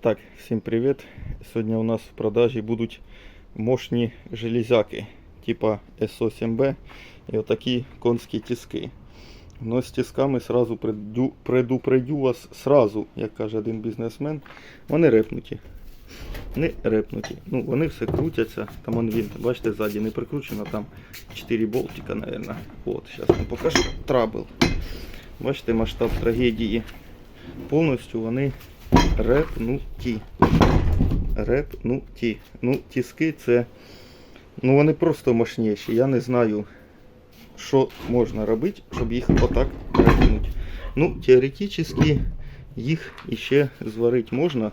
Так, всім привіт. Сьогодні у нас в продажі будуть мощні железяки, типа SO7B і отакі конські тиски. Но з тисками сразу предю- предупредю вас сразу, як каже один бізнесмен, вони репнуті. Не репнуті. Ну, вони все крутяться. Там он він, бачите, ззаді не прикручено, там 4 болтика, наверное. От, зараз вам покажу трабл. Бачите масштаб трагедії. Повністю вони репнуті. Репнуті. Ну, тиски це. Ну вони просто мощніші. Я не знаю, що можна робити, щоб їх отак репнути. Ну, теоретично їх іще зварити можна,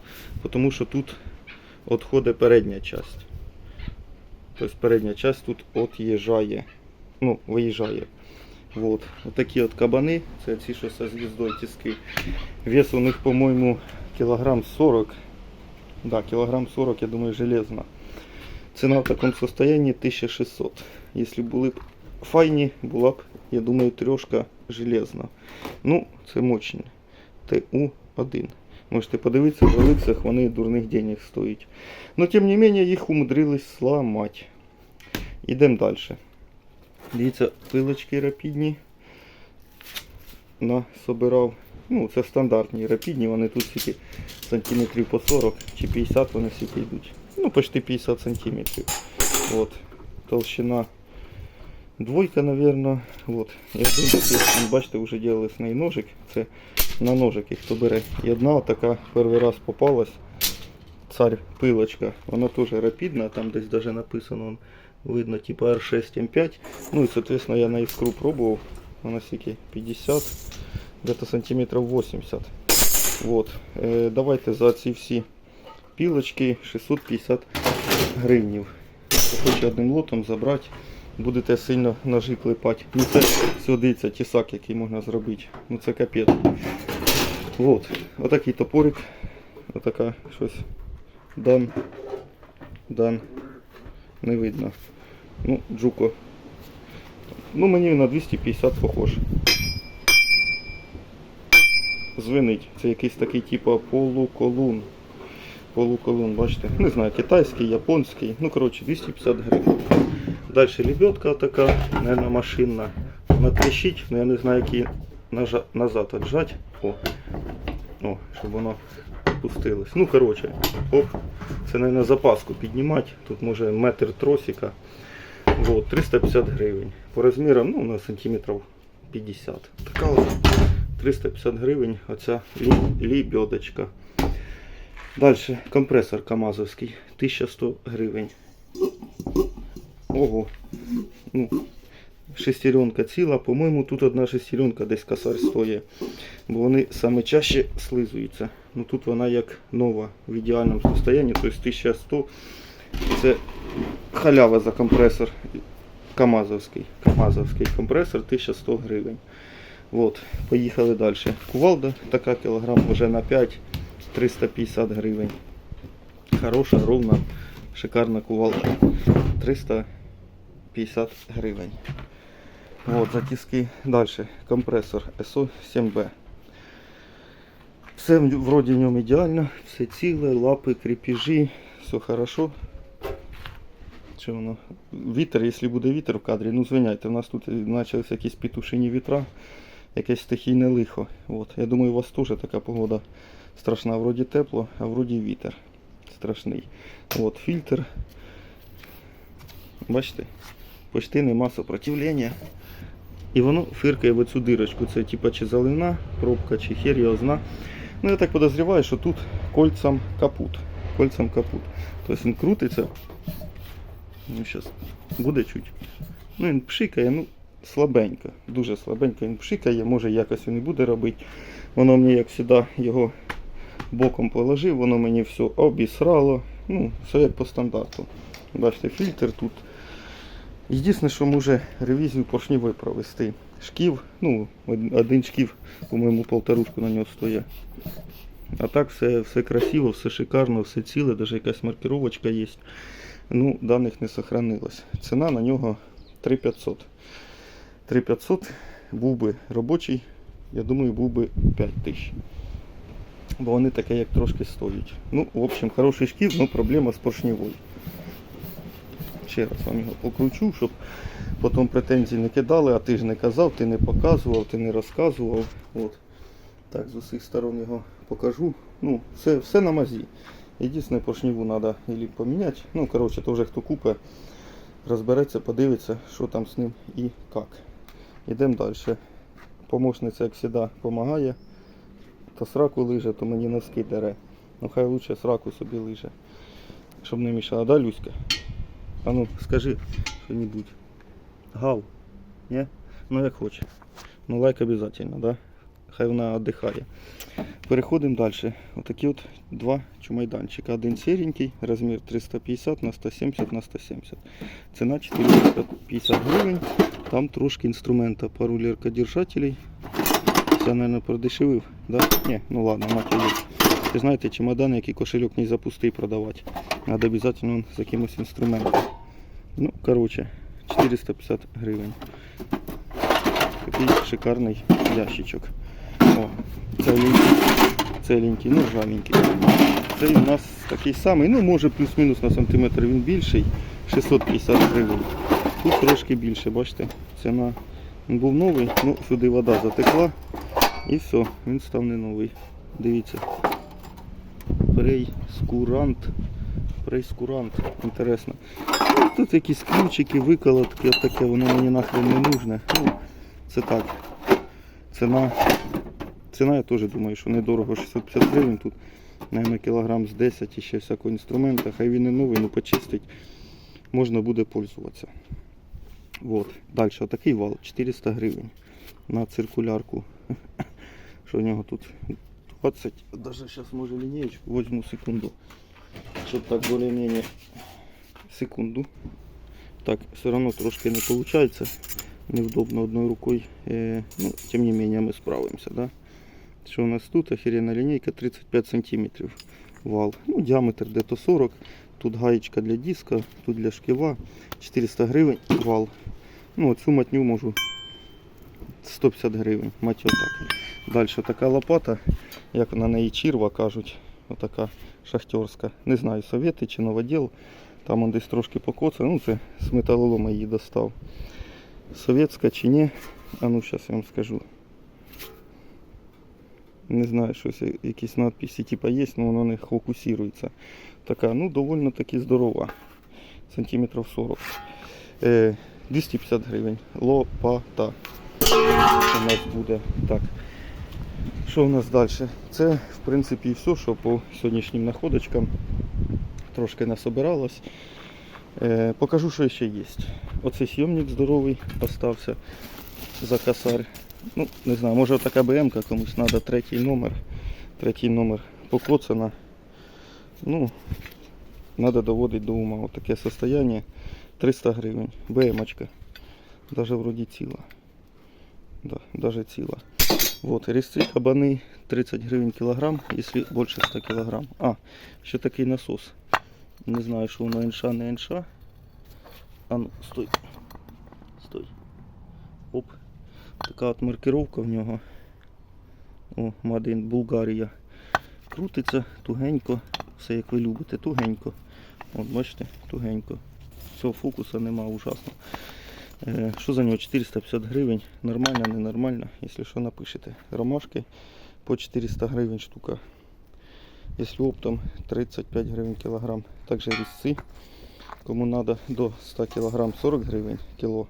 тому що тут відходить передня часть. Тобто передня часть тут от'їжджає. Ну, виїжджає. Вот. Отакі от кабани, це ці, що зі звіздою тиски. Вес у них, по-моєму, кілограм 40. Да, кілограм 40, я думаю, железно. Ціна в такому состоянии 1600. Якщо були б файні, була б, я думаю, трьошка железна. Ну, це мощні. ТУ-1. Можете подивитися, в Оликсах вони дурних денег стоять. Но тим не менее їх умудрились сламати. Ідемо далі. Дивіться, пилочки рапідні. На, собирав. Ну, це стандартні рапідні, вони тут тільки сантиметрів по 40 чи 50 вони всі йдуть. Ну, почти 50 сантиметрів. От. Толщина двойка, наверное. Вот. І один ну, бачите, вже делали з неї ножик. Це на ножики, хто бере. І одна така перший раз попалась. Царь пилочка. Вона теж рапідна, там десь даже написано видно, типа R6 M5. Ну і, соответственно, я на іскру пробував. Вона скільки 50, где-то сантиметрів 80. Вот. Е, давайте за ці всі пілочки 650 гривнів. Хто хоче одним лотом забрати, будете сильно ножі клепати. Ну це сюдиться тісак, який можна зробити. Ну це капець. Вот. Отакий топорик. Отака щось. Дан. Дан. Не видно. Ну, джуко. Ну мені на 250 похож. Звенить. Це якийсь такий типу полуколун. Полуколун, бачите? Не знаю, китайський, японський. Ну, коротше, 250 гривень. Далі лебедка така, наверное, машинна. Вона тріщить, але я не знаю, які назад отжать. О. О, щоб воно опустилось. Ну, коротше, оп. Це, мабуть, запаску піднімати. Тут може метр тросика. Вот, 350 гривень. По розмірам, ну, на сантиметрів 50. Така от 350 гривень оця лі- лебедочка. Далі компресор Камазовський 1100 гривень. Ого. Ну, шестеренка ціла. По-моєму, тут одна шестеренка десь косарь стоїть. Бо вони саме чаще слизуються. Ну тут вона як нова в ідеальному стані, тобто 1100 це халява за компресор Камазовський. Камазовський компресор 1100 гривень. Вот, поїхали далі. Кувалда така кілограм вже на 5 350 гривень. Хороша, ровна, шикарна кувалда. 350 гривень. Вот, затиски. Далі. Компресор SO7B. Все в- вроді в ньому ідеально, все ціле, лапи, крепежі, все хорошо. Що воно? Вітер, якщо буде вітер в кадрі, ну звиняйте, у нас тут почалися якісь петушині вітра, якесь стихійне лихо. От. Я думаю, у вас теж така погода страшна. Вроді тепло, а вроді вітер страшний. От, фільтр. Бачите? Почти нема сопротивлення. І воно фиркає в цю дирочку. Це типа чи заливна пробка, чи хер його зна. Ну я так подозріваю, що тут кольцам капут. Кольцам капут. Тобто він крутиться. Ну, зараз буде чуть. Ну він пшикає, ну слабенько, дуже слабенько він пшикає, може якось він і буде робити. Воно мені, як завжди, його боком положив, воно мені все обісрало. Ну, все як по стандарту. Бачите, фільтр тут. Єдине, що може ревізію поршневої провести. Шків, ну, один шків, по-моєму, полторушку на нього стоїть. А так все, все красиво, все шикарно, все ціле, навіть якась маркировочка є. Ну, даних не сохранилось. Ціна на нього 3500. 3500 був би робочий, я думаю, був би 5000. бо вони таке як трошки стоять. Ну, в общем, хороший шків, але проблема з поршневою. Ще раз вам його покручу, щоб потім претензій не кидали, а ти ж не казав, ти не показував, ти не розказував. От. Так, з усіх сторон його покажу. Ну, все, все на мазі. Єдине поршневу треба або поміняти. Ну, коротше, то вже хто купить, розбереться, подивиться, що там з ним і як. Йдемо далі. Помощниця, як завжди, допомагає. То сраку лиже, то мені носки дере. Ну хай лучше сраку собі лиже. Щоб не мішала. Да, Люська? А ну, скажи що-нибудь. Гав. Ні? Ну як хоче. Ну лайк обов'язково, да? Хай вона віддихає. Переходимо далі. Отакі от два чумайданчика. Один серенький, розмір 350 на 170 на 170. Ціна 450 гривень. Там трошки інструмента, пару ліркодержателей. Це, мабуть, продешевив. Да? Ні, ну ладно, мать її. Ви знаєте, чемодан, який кошельок не запустий продавати. Надо обов'язково з якимось інструментом. Ну, коротше, 450 гривень. Такий шикарний ящичок. О, целенький, целенький, ну ржавенький. Цей у нас такий самий, ну може плюс-мінус на сантиметр він більший, 650 гривень. Тут трошки більше, бачите, ціна. Він був новий, ну сюди вода затекла і все, він став не новий. Дивіться. Прейскурант. Прейскурант. Інтересно. Ну, Тут якісь ключики, виколотки, от таке, воно мені нахрен не нужне. Ну, це так. Ціна. Ціна, я теж думаю, що недорого 650 гривень. Тут, мабуть, кілограм з 10 і ще всякого інструмента. Хай він не новий, ну почистить. Можна буде пользуватися. Вот. Далі отакий вал 400 гривень на циркулярку. Що в нього тут 20. Даже зараз може лінієчку возьму секунду. Щоб так більш-менш секунду. Так, все одно трошки не виходить. Невдобно одною рукою. Е, ну, тим не менее ми справимося. Да? Що у нас тут? Охеренна лінійка 35 см вал. Ну, діаметр де-то 40 Тут гаєчка для диска, тут для шківа. 400 гривень вал. Ну, оцю матню можу 150 гривень. Мать отак. Далі така лопата, як на неї чірва кажуть. Отака шахтерська. Не знаю, совєти чи новоділ. Там он десь трошки покоцає. Ну, це з металолома її достав. Совєтська чи ні? А ну зараз я вам скажу. Не знаю, щось, якісь надписи типа є, але воно не фокусується. Така, ну, довольно таки здорова. Сантиметрів 40. Е, 250 гривень. Лопата. У нас буде. Так. Що у нас далі? Це, в принципі, і все, що по сьогоднішнім находочкам трошки насобиралось. Е, покажу, що ще є. Оцей сйомник здоровий остався за косарь. Ну, не знаю, може така БМ комусь треба третій номер. Третій номер покоцана. Ну, треба доводити до ума. Ось таке состояние. 300 гривень. БМочка. Даже вроді ціла. Да, даже ціла. Вот, резці кабани 30 гривень кілограм, якщо більше 100 кілограм. А, ще такий насос. Не знаю, що воно інша, не інша. А ну. Стой. Оп. Така от маркировка в нього. О, Мадин Булгарія. Крутиться тугенько. Все як ви любите, тугенько. От бачите, тугенько. Цього фокуса нема ужасно. Е, Що за нього 450 гривень? Нормально, ненормально, якщо що напишете. Ромашки по 400 гривень штука. Якщо оптом 35 гривень кілограм. Також різці. Кому надо до 100 кілограм 40 гривень кіло.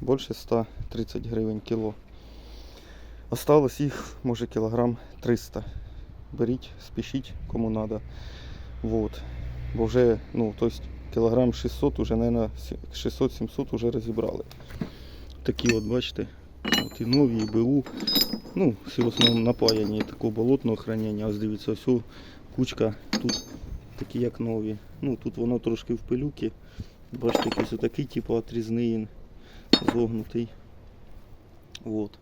Більше 130 гривень кіло. Осталось їх може кілограм 300. Беріть, спішіть, кому надо. Вот. Бо вже, ну, то есть кілограм 600 уже, наверное, 600-700 уже розібрали. Такі от, бачите, от і нові, і БУ. Ну, всі в основному напаяні такого болотного хранення. Ось дивіться, ось кучка тут такі як нові. Ну, тут воно трошки в пилюки. Бачите, якийсь отакий, типу отрізний зогнутий. От.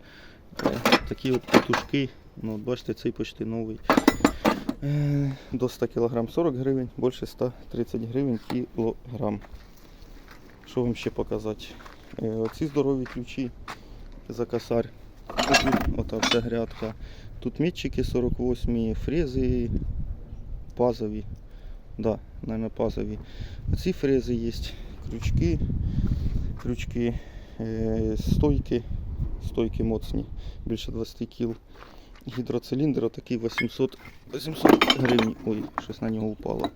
Е, Такі от петушки. Ну, бачите, цей почти новий. Е, До 100 кг 40 гривень, більше 130 гривень кілограм. Що вам ще показати? Е, Оці здорові ключі за косарь. Ота вся грядка. Тут мітчики 48, фрези пазові. Да, наверное, пазові. Оці фрези є, крючки, крючки, стойки, стойки моцні, більше 20 кг. Гідроциліндр отакий 800, 800 гривень. Ой, щось на нього упало.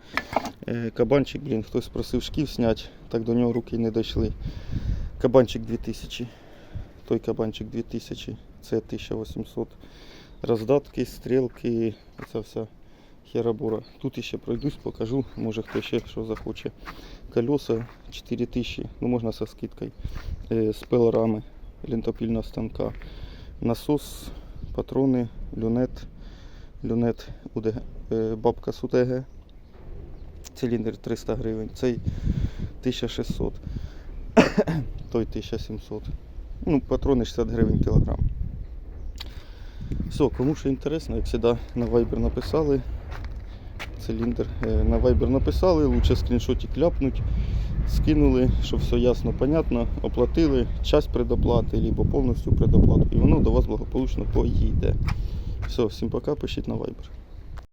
Е, кабанчик, блін, хтось просив шків зняти, так до нього руки не дійшли. Кабанчик 2000. Той кабанчик 2000, це 1800. Роздатки, стрілки, оця вся херабура. Тут іще пройдусь, покажу, може хто ще що захоче. Колеса 4000, ну можна со скидкою. Е, з пилорами лентопільного станка. Насос, патрони, люнет, люнет УДГ, е, бабка з УТГ. Циліндр 300 гривень, цей 1600, той 1700. Ну, патрони 60 гривень кілограм. Все, кому що інтересно, як завжди на Viber написали. Циліндр е, на Viber написали, лучше скріншотик ляпнуть, скинули, щоб все ясно, понятно, оплатили часть предоплати, або повністю предоплату. І воно до вас благополучно поїде. Все, всім пока, пишіть на Viber.